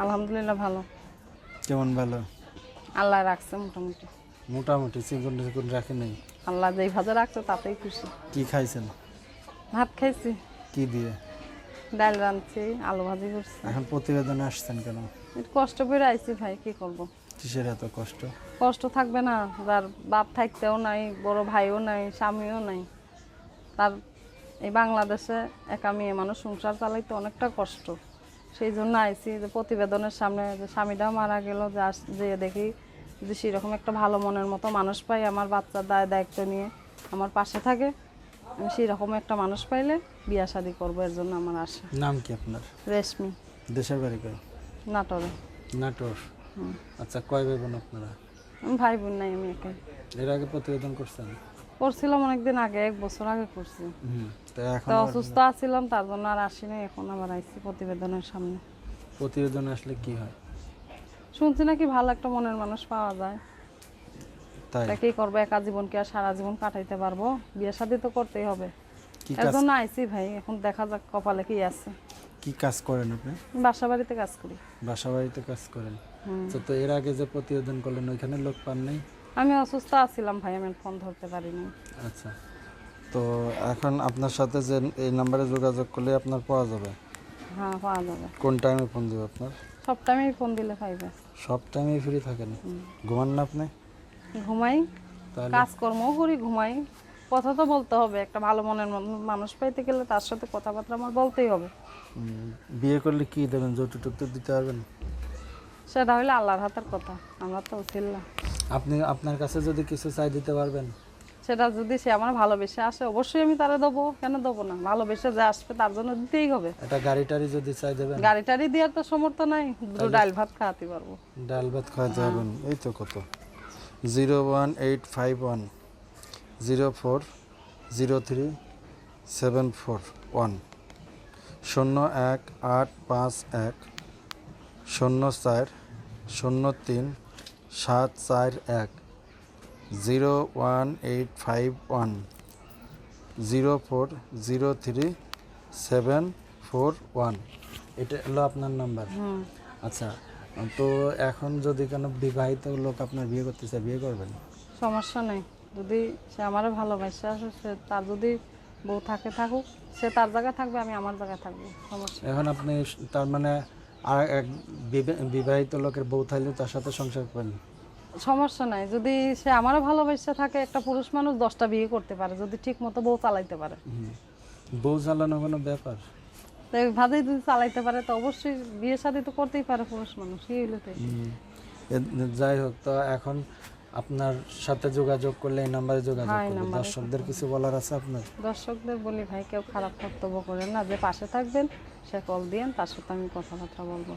আলহামদুলিল্লাহ ভালো। কেমন ভালো? আল্লাহ রাখছে মোটামুটি। মোটামুটি চিকন চিকন রাখে নাই? আল্লাহ যেই ভাজা রাখছে তাতেই খুশি। কি খাইছেন? ভাত খাইছি। কি দিয়ে? ডাল রাঁধছি আলু ভাজি করছি। এখন প্রতিবেদন আসছেন কেন? কষ্ট করে আইছি ভাই কি করব। কিসের এত কষ্ট? কষ্ট থাকবে না যার বাপ থাকতেও নাই বড় ভাইও নাই স্বামীও নাই। তার এই বাংলাদেশে একা মেয়ে মানুষ সংসার চালাইতে অনেকটা কষ্ট। সেই জন্য আইসি যে প্রতিবেদনের সামনে যে স্বামীটাও মারা গেল যে আস- যে দেখি যে সেরকম একটা ভালো মনের মতো মানুষ পাই আমার বাচ্চার দায় দায়িত্ব নিয়ে আমার পাশে থাকে। আমি সেরকম একটা মানুষ পাইলে বিয়া শাদি করব এর জন্য আমার আশা। নাম কি আপনার? রেশমি। দেশের বাড়ি কই নাটোরে। নাটোর। আচ্ছা কয় ভাই বোন আপনারা? ভাই বোন নাই আমি একাই। এর আগে প্রতিবেদন করছেন? করছিলাম অনেকদিন আগে এক বছর আগে করছি তো অসুস্থ আছিলাম তার জন্য আর আসিনি এখন আবার আইছি প্রতিবেদনের সামনে। প্রতিবেদন আসলে কি হয়? শুনছি নাকি ভালো একটা মনের মানুষ পাওয়া যায়। তাই? কি করব একা জীবন কি আর সারা জীবন কাটাইতে পারব? বিয়ে শাদি তো করতেই হবে। কি এর কাজ জন্য আইছি ভাই এখন দেখা যাক কপালে কি আছে। কি কাজ করেন আপনি? বাসা বাড়িতে কাজ করি। বাসা বাড়িতে কাজ করেন। তো তো এর আগে যে প্রতিবেদন করলেন ওইখানে লোক পান নাই? আমি অসুস্থ আছিলাম ভাই আমি ফোন ধরতে পারিনি। আচ্ছা। তো এখন আপনার সাথে যে এই নাম্বারে যোগাযোগ করলে আপনার পাওয়া যাবে? হ্যাঁ পাওয়া যাবে। কোন টাইমে ফোন দিব আপনার? সব টাইমেই ফোন দিলে পাইবে সব টাইমে ফ্রি থাকেন? ঘুমান না আপনি? ঘুমাই। কাজকর্মও করি ঘুমাই। কথা তো বলতে হবে একটা ভালো মনের মান- মানুষ পাইতে গেলে তার সাথে কথাবার্তা আমার বলতেই হবে। বিয়ে করলে কি দেবেন? যৌতুক তো দিতে পারবেন? সেটা হইলে আল্লাহর হাতের কথা আমরা তো না। আপনি আপনার কাছে যদি কিছু চাই দিতে পারবেন? সেটা যদি সে আমার ভালোবেসে আসে অবশ্যই আমি তারে দেবো। কেন দেবো না? ভালোবেসে যে আসবে তার জন্য দিতেই হবে। এটা গাড়ি টাড়ি যদি চাই দেবেন? গাড়ি টাড়ি দেওয়ার তো সমর্থ নাই। দুটো ডাল ভাত খাওয়াতে পারব। ডাল ভাত খাওয়াতে পারবেন? এই তো কত? Zero one eight five one zero four zero three seven four one শূন্য এক আট পাঁচ এক শূন্য চার শূন্য তিন সাত চার এক zero one eight five one zero four zero three seven four one. এটা হলো আপনার নাম্বার। হুম। আচ্ছা তো এখন যদি কোনো বিবাহিত লোক আপনার বিয়ে করতে চায় বিয়ে করবেন? সমস্যা নেই। যদি সে আমারও ভালোবাসে আসে সে তার যদি বউ থাকে থাকুক সে তার জায়গায় থাকবে আমি আমার জায়গায় থাকব। সমস্যা এখন আপনি তার মানে আর এক বিবাহিত লোকের বউ থাকলে তার সাথে সংসার করেন? সমস্যা নাই। যদি সে আমারও ভালোবাসা থাকে একটা পুরুষ মানুষ দশটা বিয়ে করতে পারে যদি ঠিক মতো বউ চালাইতে পারে। বউ চালানো কোনো ব্যাপার? এইভাবে যদি চালাইতে পারে তো অবশ্যই বিয়ে শাদী তো করতেই পারে পুরুষ মানুষ কি হইল তাই? যাই হোক তো এখন আপনার সাথে যোগাযোগ করলে এই নাম্বারে যোগাযোগ হ্যাঁ, করবে। দর্শকদের কিছু বলার আছে আপনার? দর্শকদের বলি ভাই কেউ খারাপ বক্তব্য করেন না। যে পাশে থাকবেন সে কল দিয়েন তার সাথে আমি কথাবার্তা বলব।